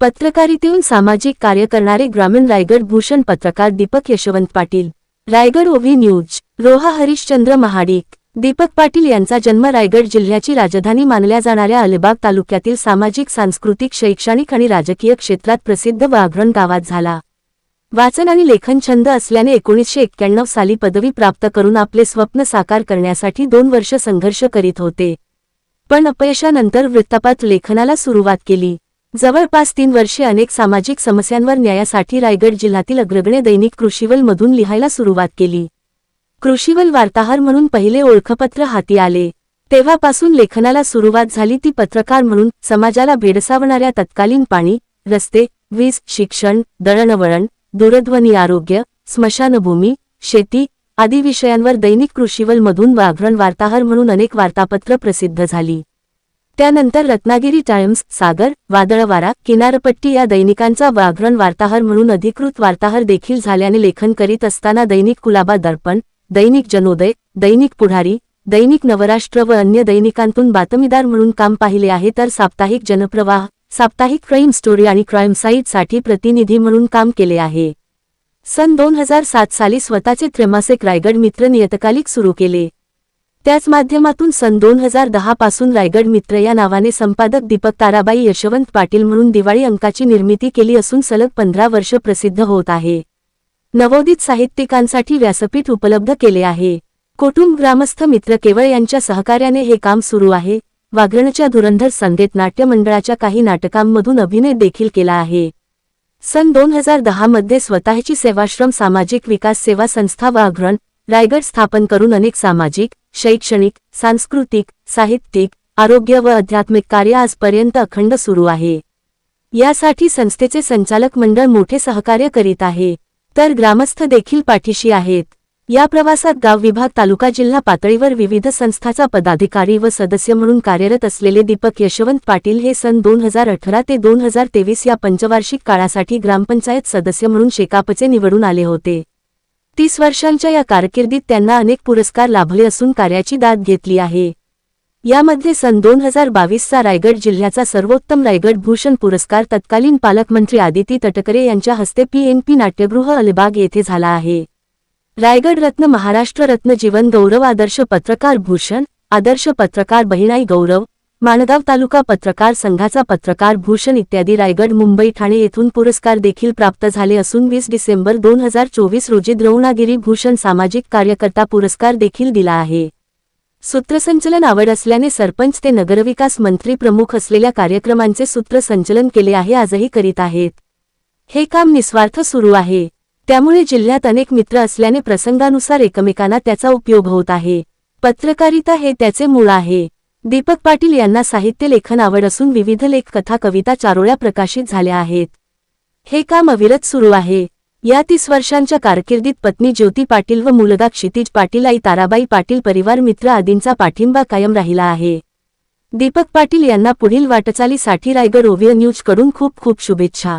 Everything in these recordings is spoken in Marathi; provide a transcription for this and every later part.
पत्रकारितेतून सामाजिक कार्य करणारे ग्रामीण रायगड भूषण पत्रकार Deepak Yashwant Patil. Raigad OV News Roha Harishchandra Mahadik. Deepak Patil यांचा जन्म रायगड जिल्ह्याची राजधानी मानल्या जाणाऱ्या अलिबाग तालुक्यातील सामाजिक सांस्कृतिक शैक्षणिक आणि राजकीय क्षेत्रात प्रसिद्ध वाघरण गावात झाला. वाचन आणि लेखन छंद असल्याने एकोणीसशे एक्क्याण्णव साली पदवी प्राप्त करून आपले स्वप्न साकार करण्यासाठी दोन वर्ष संघर्ष करीत होते. पण अपयशानंतर वृत्तपात लेखनाला सुरुवात केली. जवळपास तीन वर्षे अनेक सामाजिक समस्यांवर न्यायासाठी रायगड जिल्ह्यातील अग्रगण्य दैनिक कृषीवल मधून लिहायला सुरुवात केली. कृषीवल वार्ताहर म्हणून पहिले ओळखपत्र हाती आले. तेव्हापासून लेखनाला सुरुवात झाली ती पत्रकार म्हणून समाजाला भेडसावणाऱ्या तत्कालीन पाणी रस्ते वीज शिक्षण दळणवळण दूरध्वनी आरोग्य स्मशानभूमी शेती आदी विषयांवर दैनिक कृषीवल मधून वाघरण वार्ताहर म्हणून अनेक वार्तापत्र प्रसिद्ध झाली. त्यानंतर रत्नागिरी टाइम्स सागर वादळवारा किनारपट्टी या दैनिकांचा वाघरण वार्ताहर म्हणून अधिकृत वार्ताहर देखील झाल्याने लेखन करीत असताना दैनिक कुलाबा दर्पण दैनिक जनोदय दैनिक पुढारी दैनिक नवराष्ट्र व अन्य दैनिकांतून बातमीदार म्हणून काम पाहिले आहे तर साप्ताहिक जनप्रवाह साप्ताहिक क्राईम स्टोरी आणि क्राईम साईटसाठी प्रतिनिधी म्हणून काम केले आहे. सन दोन हजार सात साली स्वतःचे त्रैमासिक रायगड मित्र नियतकालिक सुरू केले. त्याच माध्यमातून सन दोन हजार दहा पासून रायगड मित्र या नावाने संपादक दीपक ताराबाई यशवंत पाटील म्हणून दिवाळी अंकाची निर्मिती केली असून सलग पंधरा वर्ष प्रसिद्ध होत आहे. नवोदित साहित्यिकांसाठी व्यासपीठ उपलब्ध केले आहे. कुटुंब ग्रामस्थ मित्र केवळ यांच्या सहकार्याने हे काम सुरू आहे. वाघरणच्या धुरंधर संगीत नाट्य मंडळाच्या काही नाटकांमधून अभिनय देखील केला आहे. सन दोन हजार दहा मध्ये स्वतःची सेवाश्रम सामाजिक विकास सेवा संस्था वाघरण रायगड स्थापन करून अनेक सामाजिक शैक्षणिक सांस्कृतिक साहित्यिक आरोग्य व आध्यात्मिक कार्य आजपर्यंत अखंड सुरू आहे. यासाठी संस्थेचे संचालक मंडळ मोठे सहकार्य करीत आहे. तर ग्रामस्थ देखील पाठीशी आहेत. या प्रवासात गाव विभाग तालुका जिल्हा पातळीवर विविध संस्थाचा पदाधिकारी व सदस्य म्हणून कार्यरत असलेले दीपक यशवंत पाटील हे सन दोन हजार अठरा ते दोन हजार तेवीस या पंचवार्षिक काळासाठी ग्रामपंचायत सदस्य म्हणून शेकापचे निवडून आले होते. तीस वर्षांच्या या कारकिर्दीत त्यांना अनेक पुरस्कार लाभले असून कार्याची दाद घेतली आहे. यामध्ये सन दोन हजार बावीसचा रायगड जिल्ह्याचा सर्वोत्तम रायगड भूषण पुरस्कार तत्कालीन पालकमंत्री आदिती तटकरे यांच्या हस्ते पीएनपी नाट्यगृह अलिबाग येथे झाला आहे. रायगड रत्न महाराष्ट्र रत्न जीवन गौरव आदर्श पत्रकार भूषण आदर्श पत्रकार बहिणाई गौरव माणगाव तालुका पत्रकार संघाचा पत्रकार भूषण इत्यादी रायगड मुंबई ठाणे येथून पुरस्कार देखील प्राप्त झाले असून वीस डिसेंबर दोन हजार चोवीस रोजी द्रोणागिरी भूषण सामाजिक कार्यकर्ता पुरस्कार देखील दिला आहे. सूत्रसंचलन आवड असल्याने सरपंच ते नगरविकास मंत्री प्रमुख असलेल्या कार्यक्रमांचे सूत्रसंचलन केले आहे आजही करीत आहेत. हे काम निस्वार्थ सुरू आहे. त्यामुळे जिल्ह्यात अनेक मित्र असल्याने प्रसंगानुसार एकमेकांना त्याचा उपयोग होत आहे. पत्रकारिता हे त्याचे मूळ आहे. दीपक पाटील यांना साहित्य लेखन आवड असून विविध लेख कथा कविता चारोळ्या प्रकाशित झाल्या आहेत. हे काम अविरत सुरू आहे. या तीस वर्षांच्या कारकिर्दीत पत्नी ज्योती पाटील व मुलगा क्षितिज पाटील आई ताराबाई पाटील परिवार मित्र आदींचा पाठिंबा कायम राहिला आहे. दीपक पाटील यांना पुढील वाटचालीसाठी रायगड ओव्हिय न्यूजकडून खूप खूप शुभेच्छा.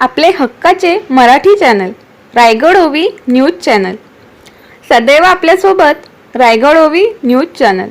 आपले हक्काचे मराठी चॅनल रायगड ओवी न्यूज चॅनल. सदैव आपल्यासोबत रायगड ओवी न्यूज चॅनल.